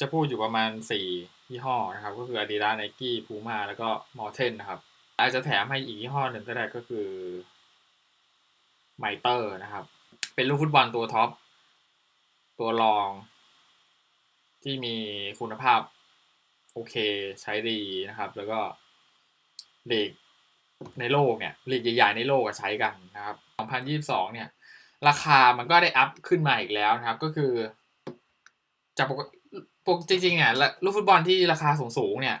จะพูดอยู่ประมาณสี่ยี่ห้อนะครับ ก็คือ Adidas Nike Puma แล้วก็ Morten นะครับ อาจจะแถมให้อีกยี่ห้อหนึ่งก็ได้ก็คือ m i t e r นะครับ เป็นลูกฟุตบอลตัวท็อป ตัวรอง ที่มีคุณภาพโอเคใช้ดีนะครับ แล้วก็ลีกในโลกเนี่ยลีกใหญ่ๆในโลกอะใช้กันนะครับ 2022 เนี่ย ราคามันก็ได้อัพขึ้นมาอีกแล้วนะครับ ก็คือจากปก ปกจริงๆเนี่ยลูกฟุตบอลที่ราคาสูงๆเนี่ย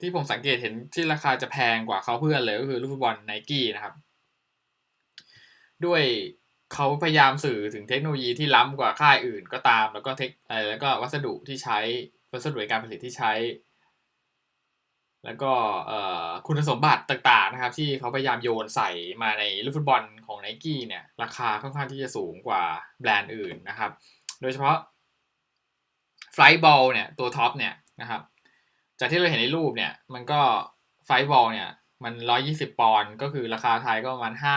ที่ผมสังเกตเห็นที่ราคาจะแพงกว่าเขาเพื่อนเลยก็คือลูกฟุตบอลไนกี้นะครับ ด้วยเขาพยายามสื่อถึงเทคโนโลยีที่ล้ำกว่าค่ายอื่นก็ตาม แล้วก็เทคแล้วก็วัสดุที่ใช้วัสดุในการผลิตที่ใช้ แล้วก็คุณสมบัติต่างๆนะครับ ที่เขาพยายามโยนใส่มาในลูกฟุตบอลของไนกี้เนี่ย ราคาค่อนข้างที่จะสูงกว่าแบรนด์อื่นนะครับ โดยเฉพาะ ไฟบอลเนี่ยตัวท็อปเนี่ยนะครับจากที่เราเห็นในรูปเนี่ยมันก็ไฟบอลเนี่ยมันร้อยี่สิบปอนด์ก็คือราคาไทยก็ประมาณห้า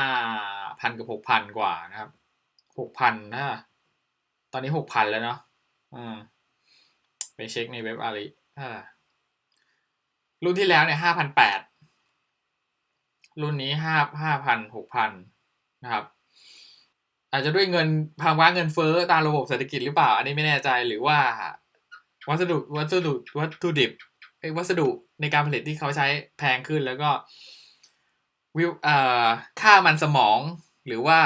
พันกับหกพันกว่านะครับหกพันนะตอนนี้หกพันแล้วเนาะอืมไปเช็คในเว็บอาลีอ่ารุ่นที่แล้วเนี่ยห้าพันแปดรุ่นนี้ห้าห้าพันหกพันนะครับ อาจจะด้วยเงินภาวะเงินเฟ้อตามระบบเศรษฐกิจหรือเปล่า อันนี้ไม่แน่ใจหรือว่า วัสดุวัสดุวัตถุดิบวัสดุในการผลิตที่เขาใช้แพงขึ้นแล้วก็วิวเอ่อค่ามันสมองหรือว่า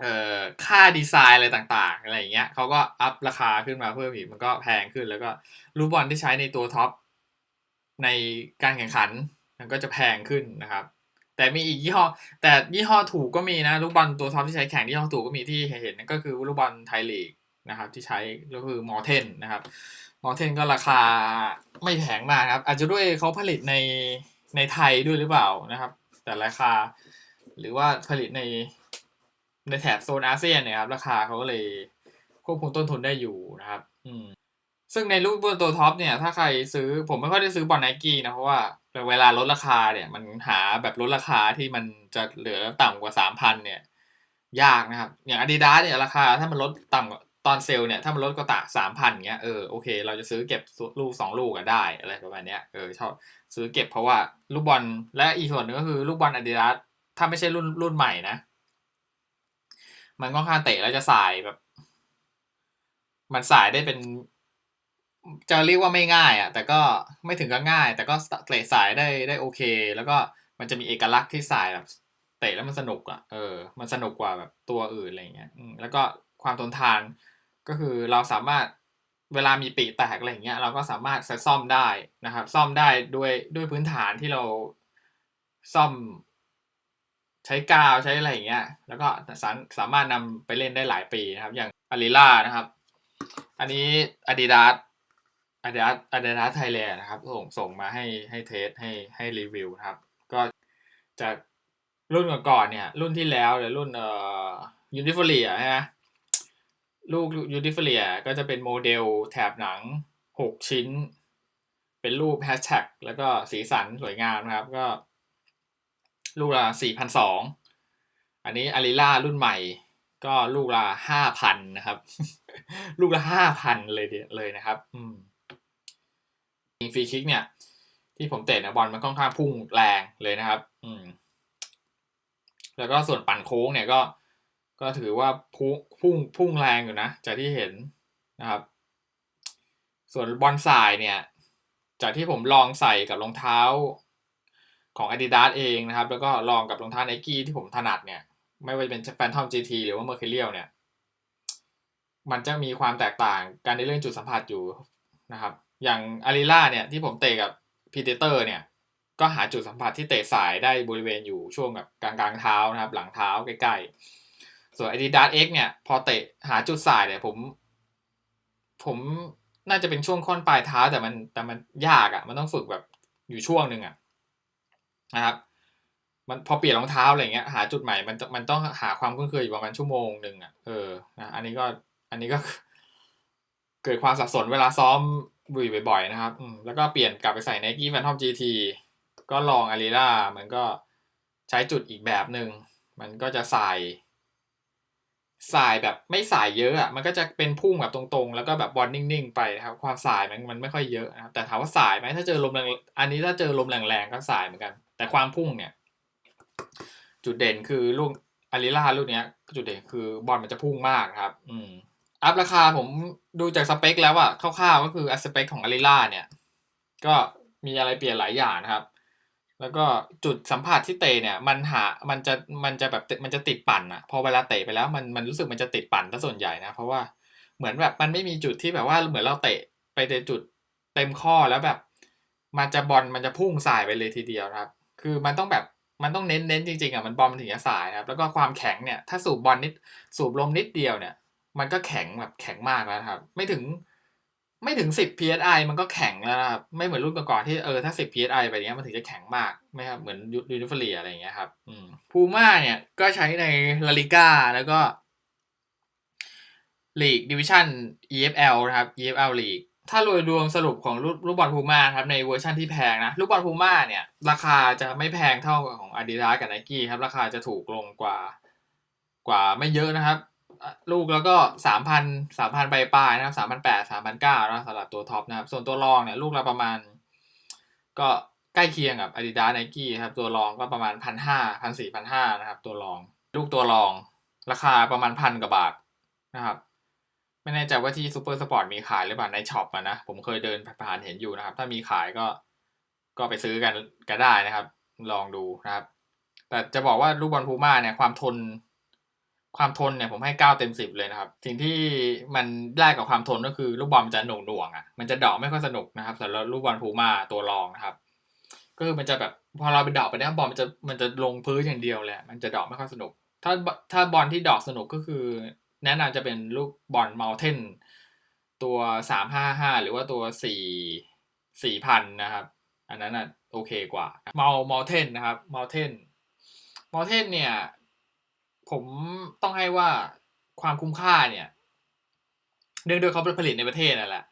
เอ่อค่าดีไซน์อะไรต่างๆ อะไรอย่างเงี้ยเขาก็อัพราคาขึ้นมาเพิ่มอีกมันก็แพงขึ้นแล้วก็ลูกบอลที่ใช้ในตัวท็อปในการแข่งขันมันก็จะแพงขึ้นนะครับ แต่มีอีกยี่ห้อ แต่ยี่ห้อถูกก็มีนะลูกบอลตัวท็อปที่ใช้แข่งยี่ห้อถูกก็มีที่เห็นนั่นก็คือลูกบอลไทยลีก นะครับที่ใช้ก็คือมอเทนนะครับมอเทนก็ราคาไม่แพงมากครับอาจจะด้วยเขาผลิตในในไทยด้วยหรือเปล่านะครับ แต่ราคาหรือว่าผลิตในในแถบโซนอาเซียนเนี่ยครับราคาเขาก็เลยควบคุมต้นทุนได้อยู่นะครับ อืมซึ่งในรูปบนตัวท็อปเนี่ยถ้าใครซื้อผมไม่ค่อยได้ซื้อบอลไนกี้นะเพราะว่าเวลาลดราคาเนี่ย มันหาแบบลดราคาที่มันจะเหลือต่ำกว่าสามพันเนี่ย ยากนะครับ อย่างอาดิดาสเนี่ยราคาถ้ามันลดต่ำ ตอนเซลเนี่ยถ้ามันลดก็ตะสามพันเงี้ยเออโอเคเราจะซื้อเก็บลูกสองลูกก็ได้อะไรประมาณเนี้ยเออชอบซื้อเก็บเพราะว่าลูกบอลและอีกส่วนหนึ่งก็คือลูกบอลอาดิดาสถ้าไม่ใช่รุ่นรุ่นใหม่นะ มันก็ค่อนางเตะแล้วจะสายแบบ มันสายได้เป็น จะเรียกว่าไม่ง่ายอะ่ะ แต่ก็ไม่ถึงกับง่าย แต่ก็เตะสายได้ได้โอเค แล้วก็มันจะมีเอกลักษณ์ที่สายแบบ เตะแล้วมันสนุกอะ่ะเออ มันสนุกกว่าแบบตัวอื่นอะไรเงี้ยแล้วก็ความทนทาน ก็คือเราสามารถเวลามีปีแตกอะไรเงี้ยเราก็สามารถซ่อมได้นะครับ ซ่อมได้ด้วยด้วยพื้นฐานที่เราซ่อมใช้กาวใช้อะไรอย่างเงี้ย แล้วก็สาสามารถนำไปเล่นได้หลายปีนะครับ อย่างอาริล่านะครับ อันนี้ Adidas Adidas Adidas Thailand นะครับ ส่งส่งมาให้ให้เทสให้ให้รีวิวนะครับ ก็จากรุ่นก่อนๆเนี่ย รุ่นที่แล้วหรือรุ่นเอ่อยูนิฟอรีอะใช่ไหม ลูกยูนิฟอรียก็จะเป็นโมเดลแถบหนังหกชิ้น เป็นรูปแฮชแท็กแล้วก็สีสันสวยงามนะครับ ก็ ลูกละสี่พันสองอันนี้อาริล่ารุ่นใหม่ ก็ลูกละห้าพันนะครับ ลูกละห้าพันเลยเลยนะครับ อืมยิงฟรีคิกเนี่ย ที่ผมเตะนะบอลมันค่อนข้างพุ่งแรงเลยนะครับ อืม แล้วก็ส่วนปั่นโค้งเนี่ยก็ ก็ถือว่าพุ่งพุ่งพุ่งแรงอยู่นะ จากที่เห็นนะครับ ส่วนบอลสายเนี่ย จากที่ผมลองใส่กับรองเท้าของ Adidas เองนะครับ แล้วก็ลองกับรองเท้า Nike ที่ผมถนัดเนี่ย ไม่ว่าจะเป็น Phantom GT หรือว่า Mercurial เนี่ย มันจะมีความแตกต่างการในเรื่องจุดสัมผัสอยู่นะครับ อย่างอาริล่าเนี่ยที่ผมเตะกับ Predator เนี่ย ก็หาจุดสัมผัสที่เตะสายได้บริเวณอยู่ช่วงแบบกลางกลางเท้านะครับ หลังเท้าใกล้ๆ ส่วน Adidas X เนี่ย พอเตะหาจุดสายเนี่ยผม ผมน่าจะเป็นช่วงค่อนปลายเท้าแต่มันแต่มันยากอะ่ะ มันต้องฝึกแบบอยู่ช่วงหนึ่งอะ่ะนะครับ มันพอเปลี่ยนรองเท้าอะไรเงี้ยหาจุดใหม่มันมันต้องหาความคุ้นเคยอยู่ประมาณชั่วโมงหนึ่งอะเออนะอันนี้ก็อันนี้ก็ เกิดความสับสนเวลาซ้อมบุยบ่อยๆนะครับแล้วก็เปลี่ยนกลับไปใส่ Nike Phantom GT ก็ลองอารีล่ามันก็ใช้จุดอีกแบบหนึ่งมันก็จะใส่ สายแบบไม่สายเยอะอะมันก็จะเป็นพุ่งแบบตรงๆ แล้วก็แบบบอลนิ่งๆไปครับความสายมันมันไม่ค่อยเยอะนะครับแต่ถามว่าสายไหมถ้าเจอลมแรงอันนี้ถ้าเจอลมแรงๆก็สายเหมือนกัน แต่ความพุ่งเนี่ย จุดเด่นคือลูกอาริล่าลูกเนี้ย จุดเด่นคือบอลมันจะพุ่งมากครับ อืมอัพราคาผมดูจากสเปคแล้วอะคร่าวๆก็คืออัสเปคของอาริล่าเนี่ย ก็มีอะไรเปลี่ยนหลายอย่างนะครับ แล้วก็จุดสัมผัสที่เตะเนี่ยมันหา มันจะ มันจะแบบมันจะติดปั่นอะพอเวลาเตะไปแล้วมันมันรู้สึกมันจะติดปั่นซะส่วนใหญ่นะ เพราะว่าเหมือนแบบมันไม่มีจุดที่แบบว่าเหมือนเราเตะไปในจุดเต็มข้อแล้วแบบ มันจะบอลมันจะพุ่งสายไปเลยทีเดียวครับ คือมันต้องแบบมันต้องเน้นเน้นจริงๆอะมันบอลมันถึงจะสายครับ แล้วก็ความแข็งเนี่ยถ้าสูบบอลนิดสูบลมนิดเดียวเนี่ย มันก็แข็งแบบแข็งมากแล้วครับ ไม่ถึง ไม่ถึงสิบ psi มันก็แข็งแล้วนะครับ ไม่เหมือนรุ่นก่อนๆที่เออถ้าสิบ psi ไปเนี้ยมันถึงจะแข็งมากไม่ครับเหมือนยูนิฟอรีอะไรอย่างเงี้ยครับอืมพูม่าเนี่ยก็ใช้ในลาลิก้าแล้วก็ลีกดิวิชั่น EFL นะครับ EFL ลีกถ้าโดยรวมสรุปของลูกลูกบอลพูม่าครับในเวอร์ชันที่แพงนะลูกบอลพูม่าเนี่ย ราคาจะไม่แพงเท่าของ Adidas กับ Nike ครับ ราคาจะถูกลงกว่ากว่าไม่เยอะนะครับ ลูกแล้วก็สามพันสามพันปลายๆนะครับสามพันแปดสามพันเก้านะสำหรับตัวท็อปนะครับ ส่วนตัวรองเนี่ยลูกละประมาณ ก็ใกล้เคียงกับ Adidas Nike ครับตัวรองก็ประมาณพันห้าพันสี่พันห้านะครับ ตัวรอง ลูกตัวรอง ราคาประมาณพันกว่าบาทนะครับ ไม่แน่ใจว่าที่ซูเปอร์สปอร์ตมีขายหรือเปล่าในช็อปอะนะผมเคยเดินผ่านเห็นอยู่นะครับ ถ้ามีขายก็ก็ไปซื้อกันก็ได้นะครับ ลองดูนะครับ แต่จะบอกว่าลูกบอลพูม่าเนี่ยความทน ความทนเนี่ยผมให้เก้าเต็มสิบเลยนะครับ สิ่งที่มันได้กับความทนก็คือลูกบอลมันจะหน่วงหน่วงอะมันจะเดอกไม่ค่อยสนุกนะครับสำหรับลูกบอลพูม่าตัวรองนะครับ ก็คือมันจะแบบพอเราไปเดอกไปนี่ยบอลมันจะมันจะลงพื้นอย่างเดียวเลยมันจะเดอกไม่ค่อยสนุก ถ้าถ้าบอลที่ดอกสนุกก็คือ แนะนำจะเป็นลูกบอลเมลเทนตัวสามห้าห้าหรือว่าตัวสี่สี่พันนะครับ อันนั้นอะโอเคกว่าเมลเมลเทนนะครับเมลเทนเมลเทนเนี่ย ผมต้องให้ว่าความคุ้มค่าเนี่ยเนื่องด้วยเขาผลิตในประเทศนั่นแหละ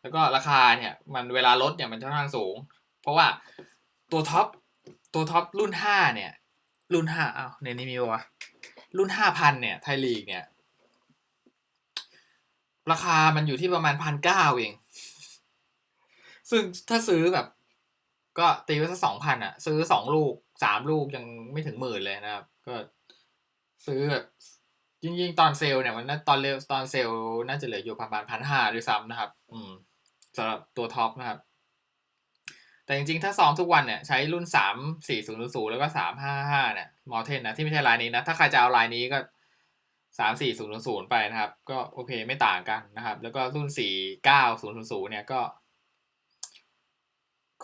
แล้วก็ราคาเนี่ย มันเวลาลดเนี่ยมันค่อนข้างสูง เพราะว่าตัวท็อปตัวท็อปรุ่นห้าเนี่ย รุ่นห้าเอ้าในนี้มีวะรุ่นห้าพันเนี่ยไทยลีกเนี่ย ราคามันอยู่ที่ประมาณพันเก้าเอง ซึ่งถ้าซื้อแบบ ก็ตีไว้สักสองพันอะซื้อสองลูกสามลูกยังไม่ถึงหมื่นเลยนะครับ ก็ ซื้อแบบจริงๆ ตอนเซลเนี่ยมันตอนเร็วตอนเซลน่าจะเหลืออยู่ประมาณพันห้าด้วยซ้ำนะครับ อืมสำหรับตัวท็อปนะครับ แต่จริงๆ ถ้าซ้อมทุกวันเนี่ยใช้รุ่นสามสี่ศูนย์ศูนย์แล้วก็สามห้าห้าเนี่ยมอเทนนะที่ไม่ใช่ลายนี้นะ ถ้าใครจะเอาลายนี้ก็สามสี่ศูนย์ศูนย์ไปนะครับ ก็โอเคไม่ต่างกันนะครับ แล้วก็รุ่นสี่เก้าศูนย์ศูนย์เนี่ยก็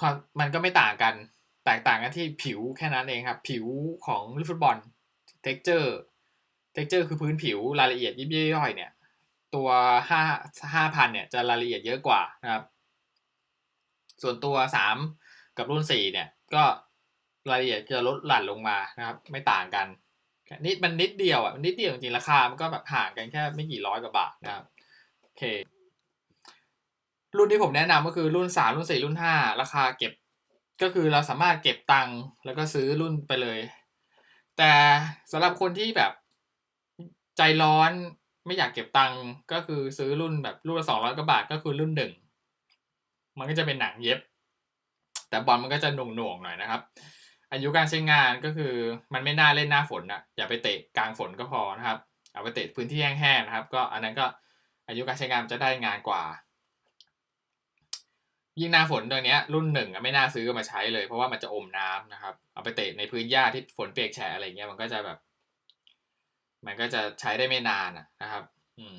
ความมันก็ไม่ต่างกัน แตกต่างกันที่ผิวแค่นั้นเองครับ ผิวของลูกฟุตบอล เท็กเจอร์เท็กเจอร์คือพื้นผิวรายละเอียดยิบย่อยเนี่ย ตัวห้าห้าพันเนี่ยจะรายละเอียดเยอะกว่านะครับ ส่วนตัวสามกับรุ่นสี่เนี่ย ก็รายละเอียดจะลดหลั่นลงมานะครับ ไม่ต่างกันนิดมันนิดเดียวอะนิดเดียวจริงราคา มันก็แบบห่างกันแค่ไม่กี่ร้อยกว่าบาทนะครับโอเค รุ่นที่ผมแนะนำก็คือรุ่นสามรุ่นสี่รุ่นห้าราคาเก็บก็คือเราสามารถเก็บตังค์แล้วก็ซื้อรุ่นไปเลย แต่สำหรับคนที่แบบใจร้อนไม่อยากเก็บตังค์ก็คือซื้อรุ่นแบบรุ่นละสองร้อยกว่าบาทก็คือรุ่นหนึ่งมันก็จะเป็นหนังเย็บ แต่บอลมันก็จะหน่วงหน่วงหน่อยนะครับ อายุการใช้งานก็คือมันไม่น่าเล่นหน้าฝนอะอย่าไปเตะกลางฝนก็พอนะครับ เอาไปเตะพื้นที่แห้งๆนะครับ ก็อันนั้นก็อายุการใช้งานจะได้งานกว่า ยิ่งหน้าฝนตัวเนี้ยรุ่นหนึ่งไม่น่าซื้อมาใช้เลย เพราะว่ามันจะอมน้ำนะครับ เอาไปเตะในพื้นหญ้าที่ฝนเปียกแฉะอะไรเงี้ยมันก็จะแบบ มันก็จะใช้ได้ไม่นานนะครับ อืม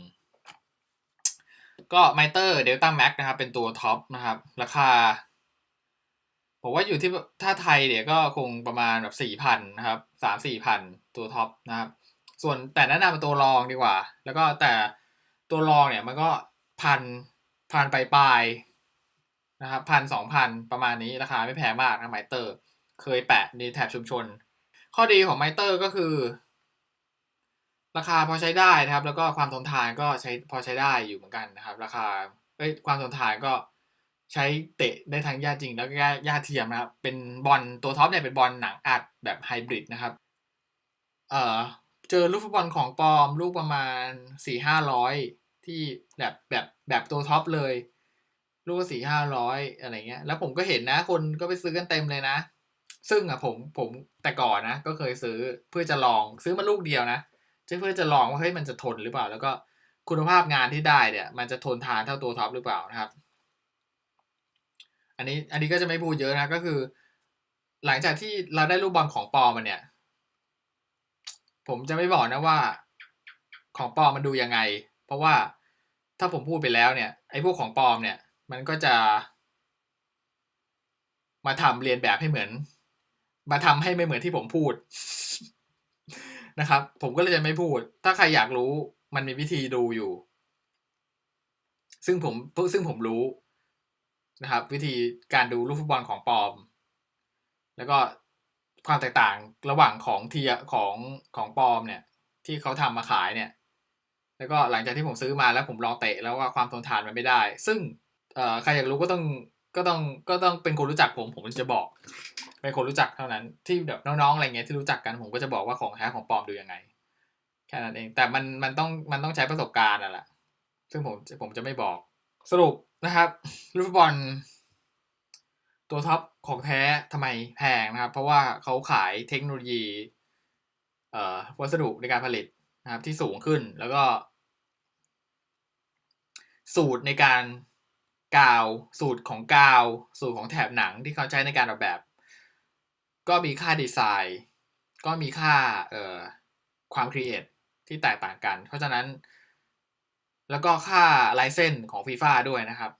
ก็ไมเตอร์เดลต้าแม็กนะครับ เป็นตัวท็อปนะครับ ราคาผมว่าอยู่ที่ถ้าไทยเดี๋ยวก็คงประมาณแบบสี่พันนะครับสามสี่พันตัวท็อปนะครับ ส่วนแต่แนะนำเป็นตัวรองดีกว่า แล้วก็แต่ตัวรองเนี่ยมันก็พันพันปลายๆ นะครับพันสองพันประมาณนี้ราคาไม่แพงมากนะไมเตอร์ เคยแปะในแถบชุมชน ข้อดีของไมเตอร์ก็คือ ราคาพอใช้ได้นะครับ แล้วก็ความทนทานก็ใช้พอใช้ได้อยู่เหมือนกันนะครับ ราคาเอ้ยความทนทานก็ใช้เตะได้ทั้งหญ้าจริงแล้วก็หญ้าเทียมนะครับ เป็นบอลตัวท็อปเนี่ยเป็นบอลหนังอัดแบบไฮบริดนะครับ เอ่อเจอลูกฟุตบอลของปลอมลูกประมาณสี่ห้าร้อยที่แบบแบบแบบตัวท็อปเลย ลูกสี่ห้าร้อยอะไรเงี้ย แล้วผมก็เห็นนะ คนก็ไปซื้อกันเต็มเลยนะ ซึ่งอะผมผมแต่ก่อนนะ ก็เคยซื้อเพื่อจะลองซื้อมาลูกเดียวนะเพื่อจะลองว่าเฮ้ยมันจะทนหรือเปล่า แล้วก็คุณภาพงานที่ได้เนี่ย มันจะทนทานเท่าตัวท็อปหรือเปล่านะครับ อันนี้อันนี้ก็จะไม่พูดเยอะนะก็คือ หลังจากที่เราได้ลูกบอลของปอมมาเนี่ย ผมจะไม่บอกนะว่า ของปอมมันดูยังไง เพราะว่าถ้าผมพูดไปแล้วเนี่ยไอ้พวกของปลอมเนี่ย มันก็จะ มาทำเรียนแบบให้เหมือน มาทำให้ไม่เหมือนที่ผมพูดนะครับ ผมก็เลยจะไม่พูด ถ้าใครอยากรู้มันมีวิธีดูอยู่ ซึ่งผมซึ่งผมรู้นะครับ วิธีการดูลูกฟุตบอลของปอม แล้วก็ความแตกต่างระหว่างของเทียของของปอมเนี่ย ที่เขาทำมาขายเนี่ย แล้วก็หลังจากที่ผมซื้อมาแล้วผมลองเตะแล้วว่าความทนทานมันไม่ได้ ซึ่ง ใครอยากรู้ก็ต้องก็ต้องก็ต้องเป็นคนรู้จักผมผมจะบอก เป็นคนรู้จักเท่านั้นที่แบบน้องๆอะไรเงี้ยที่รู้จักกันผมก็จะบอกว่าของแท้ของปลอมดูยังไง แค่นั้นเอง แต่มันมันต้องมันต้องใช้ประสบการณ์น่ะแหละซึ่งผมผมจะไม่บอกสรุปนะครับลูกฟุตบอลตัวท็อปของแท้ทำไมแพงนะครับ เพราะว่าเขาขายเทคโนโลยีเอ่อวัสดุในการผลิตนะครับที่สูงขึ้นแล้วก็ สูตรในการ กาว สูตรของกาว สูตรของแถบหนังที่เขาใช้ในการออกแบบ ก็มีค่าดีไซน์ ก็มีค่าเอ่อความครีเอทที่แตกต่างกัน เพราะฉะนั้น แล้วก็ค่าไลเซนของฟีฟ่าด้วยนะครับ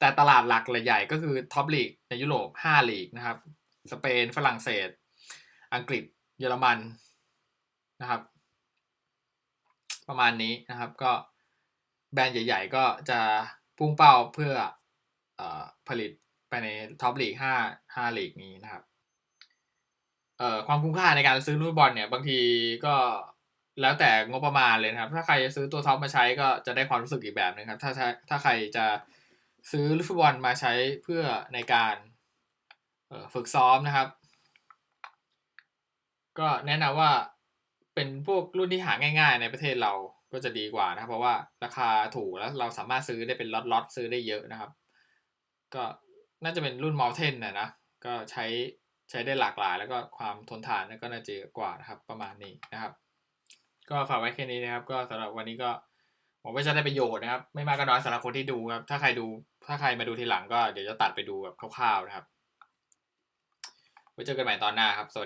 แต่ตลาดหลักใหญ่ก็คือท็อปลีกในยุโรป5ลีกนะครับ สเปนฝรั่งเศส อังกฤษ เยอรมันนะครับ ประมาณนี้นะครับก็ แบรนด์ใหญ่ๆ ก็จะพุ่งเป้าเพื่ออผลิตไปในท็อปลีก5 5ลีกนี้นะครับความคุ้มค่าในการซื้อลูกบอลเนี่ยบางทีก็แล้วแต่งบประมาณเลยนะครับ ถ้าใครจะซื้อตัวท็อปมาใช้ก็จะได้ความรู้สึกอีกแบบนึงครับ ถ้าถ้าใครจะซื้อลูกฟุตบอลมาใช้เพื่อในการฝึกซ้อมนะครับ ก็แนะนำว่าเป็นพวกรุ่นที่หาง่าย ๆ ในประเทศเรา ก็จะดีกว่านะครับ เพราะว่าราคาถูกแล้วเราสามารถซื้อได้เป็นล็อตๆซื้อได้เยอะนะครับ ก็น่าจะเป็นรุ่นมอลเทนนะนะก็ใช้ใช้ได้หลากหลาย แล้วก็ความทนทานก็น่าจะเยอะกว่านะครับประมาณนี้นะครับ ก็ฝากไว้แค่นี้นะครับ ก็สำหรับวันนี้ก็หวังว่าจะได้ประโยชน์นะครับ ไม่มากก็น้อยสำหรับคนที่ดูครับ ถ้าใครดูถ้าใครมาดูทีหลังก็เดี๋ยวจะตัดไปดูแบบคร่าวๆนะครับไว้เจอกันใหม่ตอนหน้าครับสวัสดี